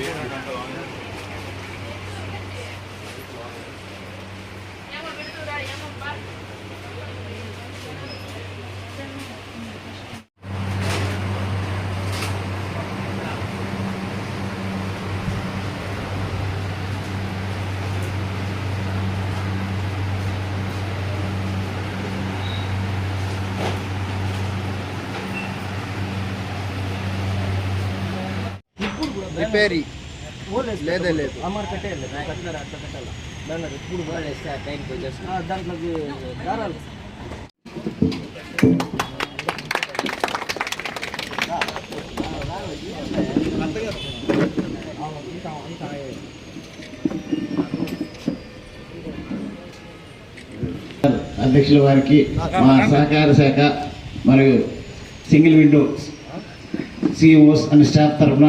లేనటువంటి రిపేరీ లేదే లేదు. అమర్ కట్టేయాలి కట్టినారు అట్లా కట్టాలి? దాంట్లో ఇప్పుడు బాగా టైంకి వచ్చేసి దాంట్లోకి దారాలు. అధ్యక్షుల వారికి మా సహకార శాఖ మరియు single window CEOs and staff తరఫున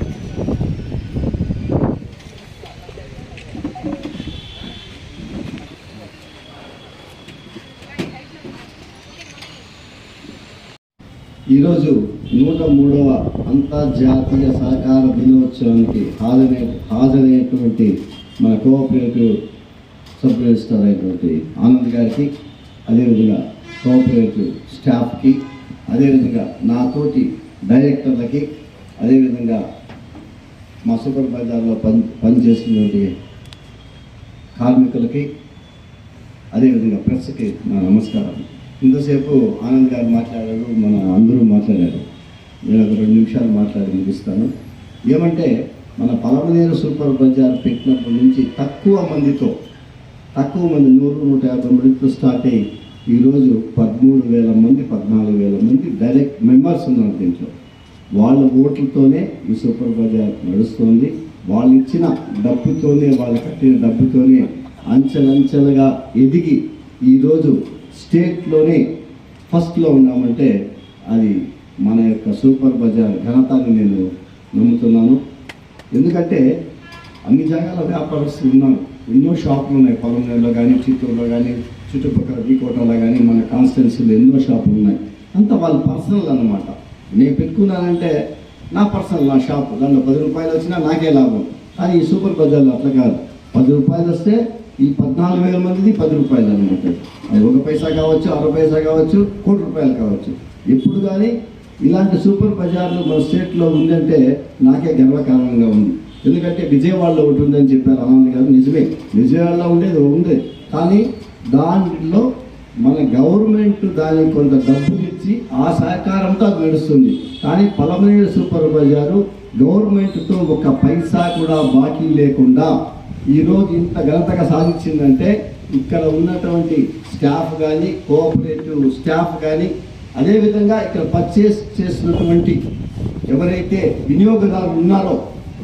ఈరోజు నూట మూడవ అంతర్జాతీయ సహకార దినోత్సవానికి హాజరై హాజరైనటువంటి మన కోఆపరేటివ్ సబ్ రిజిస్టర్ అయినటువంటి ఆనంద్ గారికి అదేవిధంగా కోఆపరేటివ్ స్టాఫ్కి అదేవిధంగా నాతోటి డైరెక్టర్లకి అదేవిధంగా మా సూపర్ బజార్లో పని పనిచేస్తున్నటువంటి కార్మికులకి అదేవిధంగా ప్రెస్కి నా నమస్కారం. ఇంతసేపు ఆనంద్ గారు మాట్లాడారు మన అందరూ మాట్లాడారు. నేను ఒక రెండు నిమిషాలు మాట్లాడి ముగిస్తాను. ఏమంటే మన పలమనేరు సూపర్ బజార్ పెట్టినప్పటి నుంచి తక్కువ మందితో తక్కువ మంది నూరు నూట యాభై మందితో స్టార్ట్ అయ్యి ఈరోజు పదమూడు వేల మంది పద్నాలుగు వేల మంది డైరెక్ట్ మెంబర్స్ ఉన్నారు దీంట్లో. వాళ్ళ ఓట్లతోనే ఈ సూపర్ బజార్ నడుస్తుంది. వాళ్ళు ఇచ్చిన డబ్బుతోనే వాళ్ళు కట్టిన డబ్బుతోనే అంచెలంచెలుగా ఎదిగి ఈరోజు స్టేట్లోని ఫస్ట్లో ఉన్నామంటే అది మన యొక్క సూపర్ బజార్ ఘనతని నేను నమ్ముతున్నాను. ఎందుకంటే అన్ని జాగాల వ్యాపారస్తులు ఉన్నారు. ఎన్నో షాపులు ఉన్నాయి. పొలంలో కానీ చిత్తూరులో కానీ చుట్టుపక్కల బీకోటలో కానీ మన కాన్స్టిట్యున్సీలో ఎన్నో షాపులు ఉన్నాయి. అంత వాళ్ళ పర్సనల్ అన్నమాట. నేను పెట్టుకున్నానంటే నా పర్సనల్ నా షాప్. దాంట్లో పది రూపాయలు వచ్చినా నాకే లాభం. కానీ ఈ సూపర్ బజార్లో అట్లా కాదు. పది రూపాయలు వస్తే ఈ పద్నాలుగు వేల మందిది పది రూపాయలు అనమాట అది ఒక పైసా కావచ్చు అర పైసా కావచ్చు కోటి రూపాయలు కావచ్చు. ఎప్పుడు కానీ ఇలాంటి సూపర్ బజార్లు మన స్టేట్లో ఉందంటే నాకే గర్వకారణంగా ఉంది. ఎందుకంటే విజయవాడలో ఒకటి ఉందని చెప్పారు ఆనంద్ గారు. నిజమే విజయవాడలో ఉండేది ఉంది. కానీ దాంట్లో మన గవర్నమెంట్ దానికి కొంత డబ్బు ఇచ్చి ఆ సహకారంతో అది నడుస్తుంది. కానీ పలమనేరు సూపర్ బజారు గవర్నమెంట్తో ఒక పైసా కూడా బాకీ లేకుండా ఈరోజు ఇంత ఘనతగా సాధించిందంటే ఇక్కడ ఉన్నటువంటి స్టాఫ్ కానీ కోఆపరేటివ్ స్టాఫ్ కానీ అదేవిధంగా ఇక్కడ పర్చేస్ చేసినటువంటి ఎవరైతే వినియోగదారులు ఉన్నారో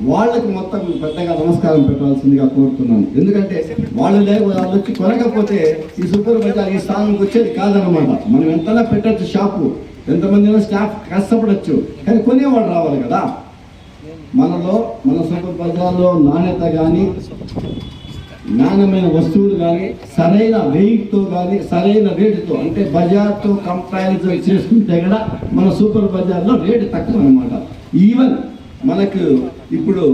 వాళ్ళకి మొత్తం పెద్దగా నమస్కారం పెట్టాల్సిందిగా కోరుతున్నాను. ఎందుకంటే వాళ్ళు లేక వాళ్ళు వచ్చి కొనకపోతే ఈ సూపర్ బజార్ ఈ స్థానంకి వచ్చేది కాదనమాట మనం ఎంతలా పెట్టచ్చు షాపు. ఎంతమంది స్టాఫ్ కష్టపడచ్చు. కానీ కొనేవాడు రావాలి కదా. మనలో మన సూపర్ బజార్లో నాణ్యత కానీ నాణ్యమైన వస్తువులు కానీ సరైన వెయిట్తో కానీ సరైన రేటుతో అంటే బజార్తో కంపారిజన్ చేసుకుంటే కూడా మన సూపర్ బజార్లో రేటు తక్కువ అనమాట ఈవెన్ మనకు ఇప్పుడు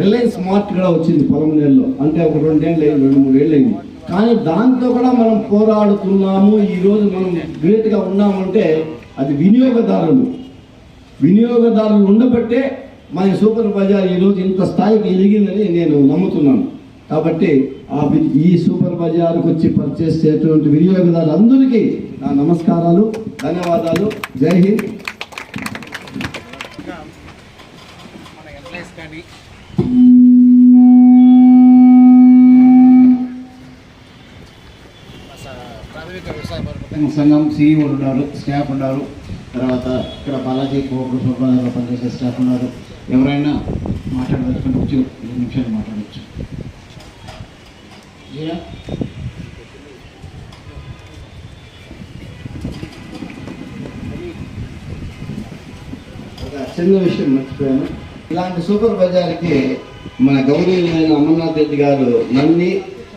రిలయన్స్ మార్ట్ కూడా వచ్చింది పొలంనేరులో అంటే ఒక రెండేళ్ళు అయింది రెండు మూడు ఏళ్ళు అయింది. కానీ దాంతో కూడా మనం పోరాడుతున్నాము. ఈరోజు మనం గ్రేట్గా ఉన్నామంటే అది వినియోగదారులు. వినియోగదారులు ఉండబట్టే మన సూపర్ బజార్ ఈరోజు ఇంత స్థాయికి ఎదిగిందని నేను నమ్ముతున్నాను. కాబట్టి ఆ వి- ఈ సూపర్ బజార్కు వచ్చి పర్చేస్ చేసేటువంటి వినియోగదారులందరికీ నా నమస్కారాలు ధన్యవాదాలు. జై హింద్. మన కానీ సంఘం సిఇఓ ఉన్నారు స్టాఫ్ ఉన్నారు తర్వాత ఇక్కడ బాలాజీ కోపూర్ పనిచేసే స్టాఫ్ ఉన్నారు. ఎవరైనా మాట్లాడదలుచుకుంటే వచ్చి రెండు నిమిషాలు మాట్లాడవచ్చు. ఒక చిన్న విషయం మర్చిపోయాను. ఇలాంటి సూపర్ బజార్కి మన గౌరవనీయులైన అమర్నాథ్ రెడ్డి గారు నన్ను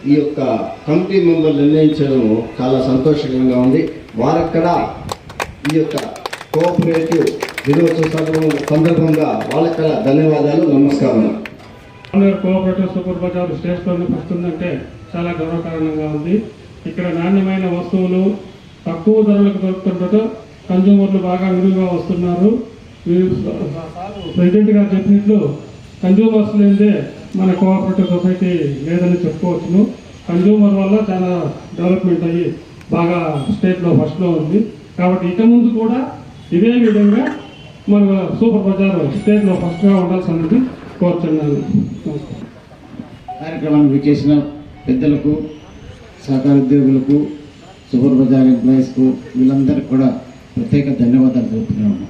ఈ యొక్క కమిటీ మెంబర్ నిర్ణయించడం చాలా సంతోషకరంగా ఉంది. వారక్కడ ఈ యొక్క కోఆపరేటివ్ దినోత్సవ సందర్భం- సందర్భంగా వాళ్ళకి ధన్యవాదాలు నమస్కారం కోఆపరేటివ్ సూపర్ బజార్ స్టేట్లోకి వస్తుందంటే చాలా గౌరవకారణంగా ఉంది. ఇక్కడ నాణ్యమైన వస్తువులు తక్కువ ధరలకు దొరుకుతుండటం కన్జ్యూమర్లు బాగా విలువగా వస్తున్నారు. ప్రెసిడెంట్ గారు చెప్పినట్లు కన్జ్యూమర్స్ లేదే మన కోఆపరేటివ్ సొసైటీ లేదని చెప్పుకోవచ్చును. కన్జ్యూమర్ వల్ల చాలా డెవలప్మెంట్ అయ్యి బాగా స్టేట్లో ఫస్ట్లో ఉంది. కాబట్టి ఇక ముందు కూడా ఇదే విధంగా మన సూపర్ బజార్ స్టేట్లో ఫస్ట్గా ఉండాల్సినది కోరుచున్నాను నమస్కారం కార్యక్రమానికి పెద్దలకు సహకార ఉద్యోగులకు సూపర్ బజార్ ఎంప్లాయీస్కు వీళ్ళందరికీ కూడా ప్రత్యేక ధన్యవాదాలు తెలుపుతున్నాము